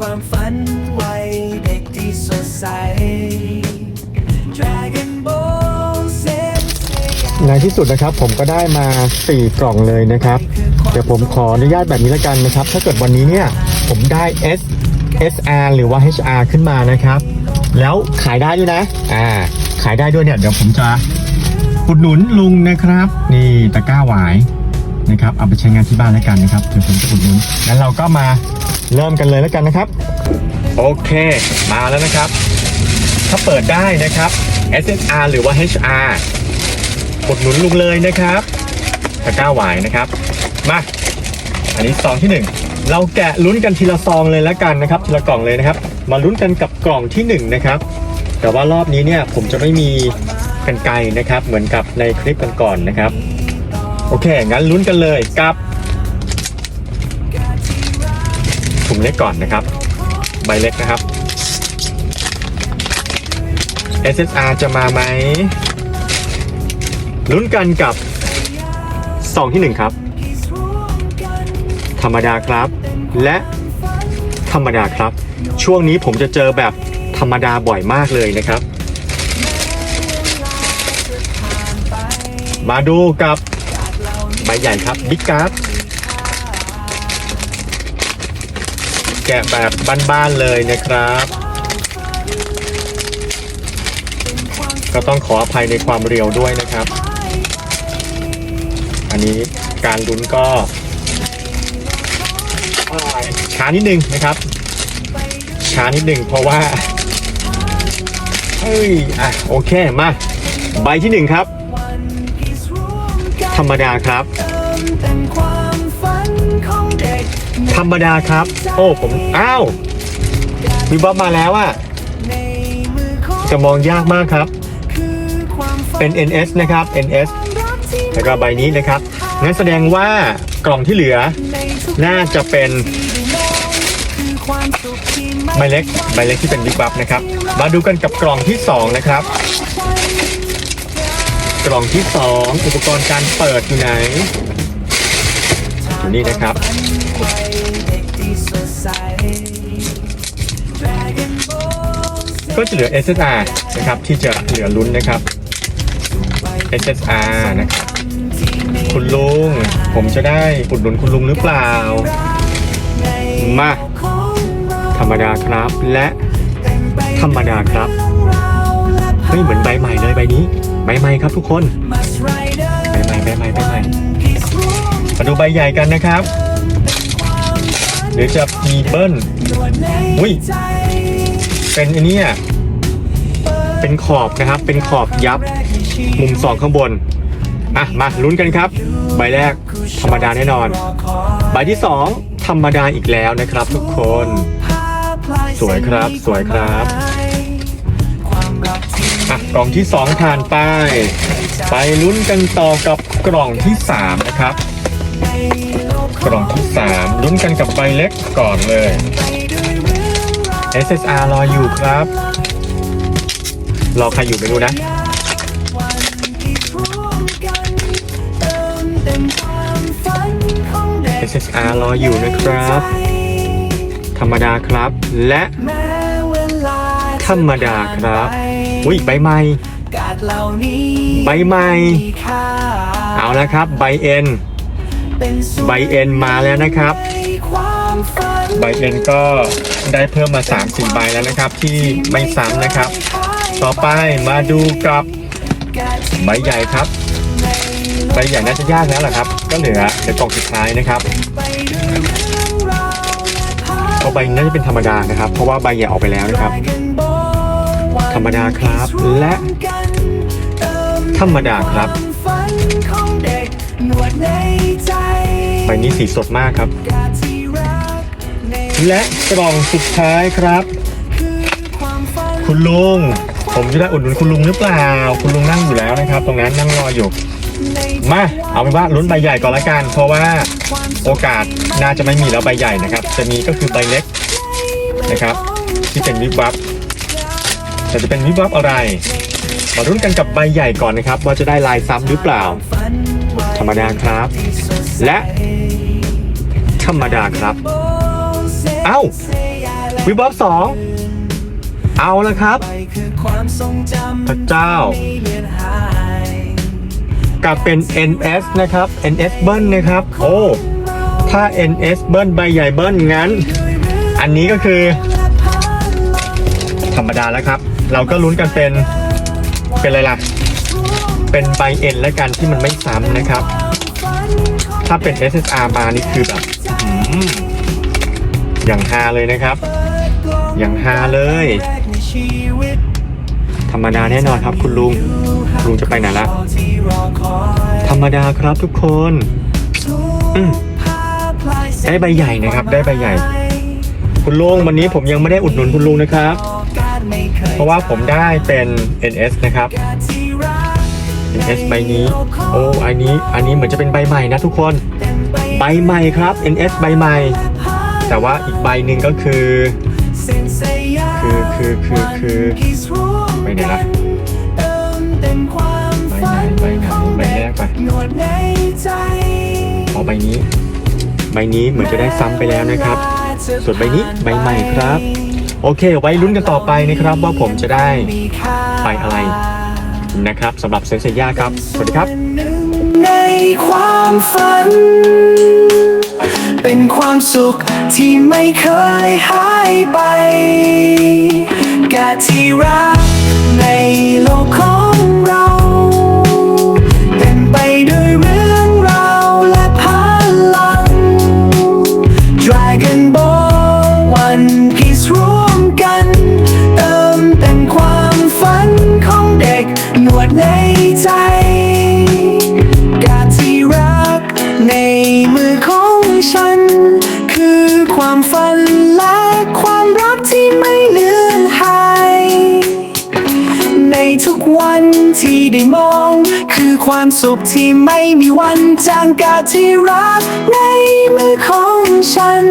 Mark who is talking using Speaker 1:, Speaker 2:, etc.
Speaker 1: ความฝันไว้เด็กที่สดใส Dragon Ball Sensei
Speaker 2: ในที่สุดนะครับผมก็ได้มา 4 กล่องเลยนะครับ เดี๋ยวผมขออนุญาตแบบนี้แล้วกันนะครับ ถ้าเกิดวันนี้เนี่ย ผมได้ S SR หรือว่า HR ขึ้นมานะครับ แล้วขายได้ด้วยนะ อ่า ขายได้ด้วยเนี่ย เดี๋ยวผมจะอุดหนุนลุงนะครับ นี่ตะกร้าหวาย นะครับเอาไปใช้งานที่บ้านแล้วกันนะครับเดี๋ยวผมจะอุดหนุนงั้นเราก็มาเริ่มกันเลยแล้วกันนะครับ โอเคมาแล้วนะครับ ถ้าเปิดได้นะครับ SSR หรือว่า HR อุดหนุนลุงเลยนะครับตะกร้าหวายนะครับมาอันนี้ซองที่หนึ่งเราแกะลุ้นกันทีละซองเลยแล้วกันนะครับทีละกล่องเลยนะครับ มาลุ้นกันกับกล่องที่หนึ่งนะครับ แต่ว่ารอบนี้เนี่ยผมจะไม่มีกันไกรนะครับ เหมือนกับในคลิปกันก่อนๆนะครับ โอเค งั้นลุ้นกันเลยกับถุงเล็กก่อนนะครับ ใบเล็กนะครับ SSR จะมาไหมลุ้นกันกับซองที่หนึ่งครับ ธรรมดาครับ และธรรมดาครับ ช่วงนี้ผมจะเจอแบบธรรมดาบ่อยมากเลยนะครับ มาดูกับ ใบใหญ่ครับบิ๊กการ์ดแกะแบบบ้านๆเลยนะครับ ก็ต้องขออภัยในความเร็วด้วยนะครับ อันนี้การลุ้นก็ช้านิดนึงนะครับช้านิดนึงเพราะว่าเฮ้ยอะโอเคมาใบที่หนึ่งครับ รรมดาครับ ธรรมดาครับ โอ้ผม อ้าววิบวับมาแล้วอะจะมองยากมากครับ เป็น NS นะครับ NS แล้วก็ใบนี้นะครับงั้นแสดงว่ากล่องที่เหลือ
Speaker 1: น่า
Speaker 2: จะเป็น
Speaker 1: ไมองคือความสุขที่ไม่
Speaker 2: ใบเล็กใบเล็กที่เป็นวิบวับนะครับ มาดูกันกับกล่องที่สองนะครับ กล่องที่สองอุปกรณ์การเปิดอยู่ไหนอยู่นี่นะครับ
Speaker 1: ก็
Speaker 2: จะเหลือ SSR นะครับ ที่จะเหลือลุ้นนะครับ SSR นะครับ คุณลุง ผมจะได้อุดหนุนคุณลุงหรือเปล่า มา ธรรมดาครับและธรรมดาครับ เฮ้ย เหมือนใบใหม่เลยใบนี้ ใบใหม่ครับทุกคนใบใหม่ใบใหม่ใบใหม่มาดูใบใหญ่กันนะครับหรือจะมีเบิ้ลอุ้ยเป็นอันนี้เป็นขอบนะครับ เป็นขอบยับ มุมสองข้างบนอะมาลุ้นกันครับ ใบแรกธรรมดาแน่นอน ใบที่สองธรรมดาอีกแล้วนะครับ ทุกคน สวยครับสวยครับ อะกล่องที่สองผ่านไป ไปลุ้นกันต่อกับกล่องที่สามนะครับ กล่องที่สามลุ้นกันกับใบเล็กก่อนเลย SSR รออยู่ครับ รอใครอยู่ไม่รู้นะ SSR รออยู่นะครับ ธรรมดาครับและ ธรรมดาครับ อุ้ยใบใหม่ใบใหม่เอาละครับใบเอ็นใบเอ็นมาแล้วนะครับ ใบเอ็นก็ได้เพิ่มมา3 4ใบแล้วนะครับที่ไม่ซ้ำนะครับ ต่อไปมาดูกับใบใหญ่ครับ ใบใหญ่น่าจะยากแล้วล่ะครับ ก็เหลือเดี๋ยวกล่องสุดท้ายนะครับเอาใบนี้น่าจะเป็นธรรมดานะครับ เพราะว่าใบใหญ่ออกไปแล้วนะครับธ รรมดาครับ และธรรมดาครับใบนี้สีสดมากครับ และกล่องสุดท้ายครับ คุณลุงผมจะได้อุดหนุนคุณลุงหรือเปล่า คุณลุงนั่งอยู่แล้วนะครับ ตรงนั้นนั่งรออยู่ มาเอาเป็นว่าลุ้นใบใหญ่ก่อนละกัน เพราะว่าโอกาสน่าจะไม่มีแล้วใบใหญ่นะครับ จะมีก็คือใบเล็กนะครับ ที่เป็นวิบวับ แต่จะเป็นวิบวับอะไร มาลุ้นกันกับใบใหญ่ก่อนนะครับ ว่าจะได้ลายซ้ำหรือเปล่า ธรรมดาครับ และ ธรรมดาครับ เอ้า วิบวับสองเอาละครับ พระเจ้า
Speaker 1: ไม่เลือนหาย
Speaker 2: กลับเป็น NS นะครับ NS เบิ้ลนะครับ โอ้ ถ้า NS เบิ้ลใบใหญ่เบิ้ลงั้น อันนี้ก็คือ ธรรมดาแล้วครับ เราก็ลุ้นกันเป็นเป็นอะไรล่ะ เป็นใบเอ็นแล้วกันที่มันไม่ซ้ำนะครับ ถ้าเป็น SSR มานี่คือแบบอื้อหืออย่างฮาเลยนะครับ อย่างฮาเลย ธรรมดาแน่นอนครับคุณลุงลุงจะไปไหนละ
Speaker 1: ที่รอคอย
Speaker 2: ธรรมดาครับทุกคนอืมได้ใบใหญ่นะครับ ได้ใบใหญ่ คุณลุงวันนี้ผมยังไม่ได้อุดหนุนคุณลุงนะครับ เพราะว่าผมได้เป็น NS นะครับ NS ใบนี้ โอ้อันนี้อันนี้เหมือนจะเป็นใบใหม่นะทุกคน ใบใหม่ครับ NS ใบใหม่ แต่ว่าอีกใบหนึ่งก็คือ คือคือคือคือไปไหนล่ะใบไหนใบไหนใบแรกไปอ๋อใบนี้ ใบนี้เหมือนจะได้ซ้ำไปแล้วนะครับ ส่วนใบนี้ใบใหม่ครับ โอเค ไว้ลุ้นกันต่อไปนะครับ ว่าผมจะได้ไปอะไรนะครับสำหรับเซนเซียครับ สวัสดีครับ
Speaker 1: ในความฝัน เป็นความสุขที่ไม่เคยหายไปแกาที่รัก มอง คือความสุขที่ไม่มีวันจางกาที่รักในมือของฉัน